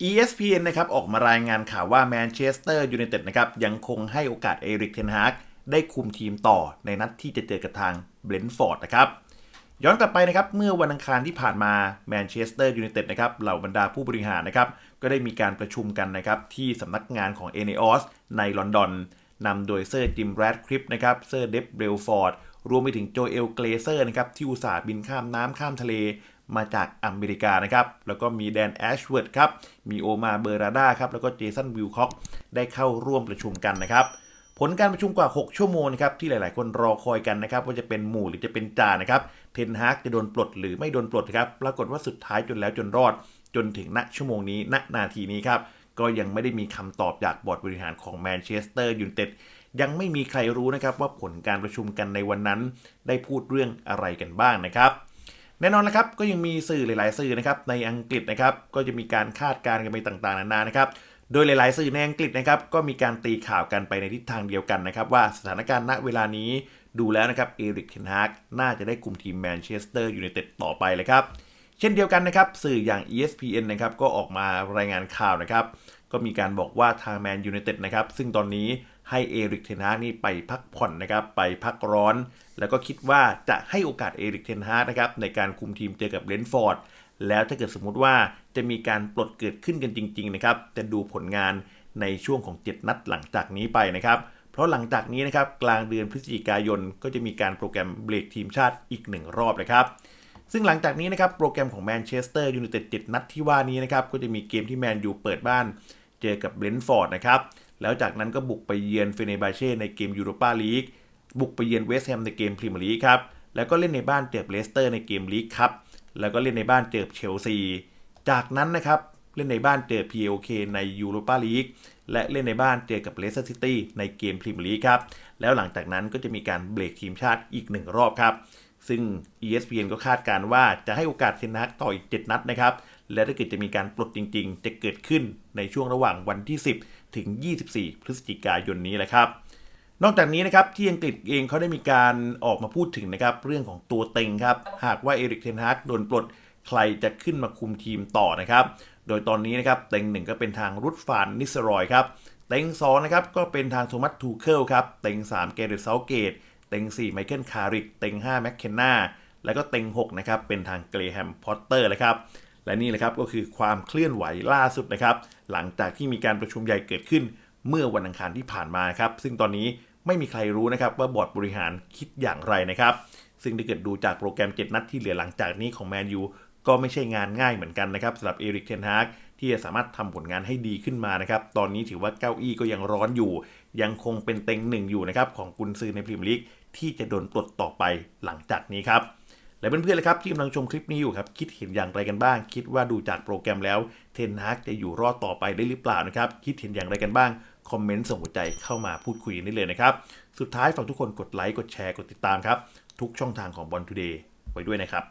ESPN นะครับออกมารายงานข่าวว่าแมนเชสเตอร์ยูไนเต็ดนะครับยังคงให้โอกาสเอริกเทนฮากได้คุมทีมต่อในนัดที่จะเจอกับทางเบรนท์ฟอร์ดนะครับย้อนกลับไปนะครับเมื่อวันอังคารที่ผ่านมาแมนเชสเตอร์ยูไนเต็ดนะครับเหล่าบรรดาผู้บริหารนะครับก็ได้มีการประชุมกันนะครับที่สำนักงานของ e n e o s ในลอนดอนนำโดยเซอร์จิมแรดคริปนะครับเซอร์เดฟเบลฟอร์ด รวมไปถึงโจเอลเกรเซอร์นะครับที่อุตส่าห์บินข้ามน้ำข้ามทะเลมาจากอเมริกานะครับ แล้วก็มีแดนแอชเวิร์ดครับ มีโอมาเบอร์ราดาครับ แล้วก็เจสันวิลค็อกได้เข้าร่วมประชุมกันนะครับ ผลการประชุมกว่า 6 ชั่วโมงนะครับ ที่หลาย ๆ คนรอคอยกันนะครับ ว่าจะเป็นหมู่หรือจะเป็นจ่านะครับ เทนฮากจะโดนปลดหรือไม่โดนปลดครับ ปรากฏว่าสุดท้ายจนแล้วจนรอด จนถึงณชั่วโมงนี้ ณ นาทีนี้ครับ ก็ยังไม่ได้มีคำตอบจากบอร์ดบริหารของแมนเชสเตอร์ยูไนเต็ด ยังไม่มีใครรู้นะครับว่าผลการประชุมกันในวันนั้น ได้พูดเรื่องอะไรกันบ้างนะครับแน่นอนนะครับก็ยังมีสื่อหลาย ๆ สื่อนะครับในอังกฤษนะครับก็จะมีการคาดการณ์กันไปต่างๆนานานะครับโดยหลาย ๆ สื่อในอังกฤษนะครับก็มีการตีข่าวกันไปในทิศทางเดียวกันนะครับว่าสถานการณ์ณเวลานี้ดูแล้วนะครับเอริกเทนฮากน่าจะได้กลุ่มทีมแมนเชสเตอร์ยูไนเต็ดต่อไปเลยครับเช่นเดียวกันนะครับสื่ออย่าง ESPN นะครับก็ออกมารายงานข่าวนะครับก็มีการบอกว่าทางแมนยูไนเต็ดนะครับซึ่งตอนนี้ ให้เอริกเทนฮากนี่ไปพักผ่อนนะครับไปพักร้อน แล้วก็คิดว่าจะให้โอกาสเอริกเทนฮากนะครับในการคุมทีมเจอกับเลนฟอร์ดแล้วถ้าเกิดสมมุติว่าจะมีการปลดเกิดขึ้นกันจริงๆนะครับจะดูผลงานในช่วงของ 7 นัดหลังจากนี้ไปนะครับ เพราะหลังจากนี้นะครับกลางเดือนพฤศจิกายนก็จะมีการโปรแกรมเบรกทีมชาติอีกหนึ่งรอบนะครับ ซึ่งหลังจากนี้นะครับโปรแกรมของแมนเชสเตอร์ยูไนเต็ด7นัดที่ว่านี้นะครับก็จะมีเกมที่แมนยูเปิดบ้าน เจอกับเบรนท์ฟอร์ดนะครับ แล้วจากนั้นก็บุกไปเยือนเฟเนบาเช่ในเกมยูโรปาลีก บุกไปเยือนเวสต์แฮมในเกมพรีเมียร์ลีกครับ แล้วก็เล่นในบ้านเจอเลสเตอร์ในเกมลีกครับ แล้วก็เล่นในบ้านเจอเชลซี จากนั้นนะครับเล่นในบ้านเจอ PLK ในยูโรปาลีก และเล่นในบ้านเจอกับเลสเตอร์ซิตี้ในเกมพรีเมียร์ลีกครับ แล้วหลังจากนั้นก็จะมีการเบรกทีมชาติอีกหนึ่งรอบครับ ซึ่ง ESPN ก็คาดการณ์ว่าจะให้โอกาสเทนนักต่ออีก 7 นัดนะครับ และถ้าเกิดจะมีการปลดจริง ๆ จะเกิดขึ้นในช่วงระหว่างวันที่ 10 ถึง 24 พฤศจิกายนนี้แหละครับ นอกจากนี้นะครับที่อังกฤษเองเขาได้มีการออกมาพูดถึงนะครับเรื่องของตัวเต็งครับหากว่าเอริกเทนฮากโดนปลดใครจะขึ้นมาคุมทีมต่อนะครับ โดยตอนนี้นะครับเต็งหนึ่งก็เป็นทางรุดฟานนิสรอยครับเต็งสองนะครับก็เป็นทางโทมัสทูเคิลครับเต็งสามเกเรตเซาเกตเต็ง4ไมเคิลคาริกเต็ง5แม็กเคนนาแล้วก็เต็ง6นะครับเป็นทางเกรแฮมพอตเตอร์เลยครับ และนี่แหละครับก็คือความเคลื่อนไหวล่าสุดนะครับ หลังจากที่มีการประชุมใหญ่เกิดขึ้น เมื่อวันอังคารที่ผ่านมาครับ ซึ่งตอนนี้ไม่มีใครรู้นะครับว่าบอร์ดบริหารคิดอย่างไรนะครับ ซึ่งถ้าเกิดดูจากโปรแกรม 7 นัดที่เหลือหลังจากนี้ของแมนยูก็ไม่ใช่งานง่ายเหมือนกันนะครับสำหรับเอริกเทนฮากที่จะสามารถทำผลงานให้ดีขึ้นมานะครับ ตอนนี้ถือว่าเก้าอี้ก็ยังร้อนอยู่ ยังคงเป็นเต็งหนึ่งอยู่นะครับของกุนซือในพรีเมียร์ลีกที่จะโดนปลดต่อไปหลังจากนี้ครับ และเพื่อนๆเลยครับที่กำลังชมคลิปนี้อยู่ครับคิดเห็นอย่างไรกันบ้าง คิดว่าดูจากโปรแกรมแล้วเทนฮากจะอยู่รอดต่อไปได้หรือเปล่านะครับคิดเห็นอย่างไรกันบ้างคอมเมนต์ส่งหัวใจเข้ามาพูดคุยกันได้เลยนะครับสุดท้ายฝากทุกคนกดไลค์กดแชร์กดติดตามครับทุกช่องทางของบอลทูเดย์ไว้ด้วยนะครับ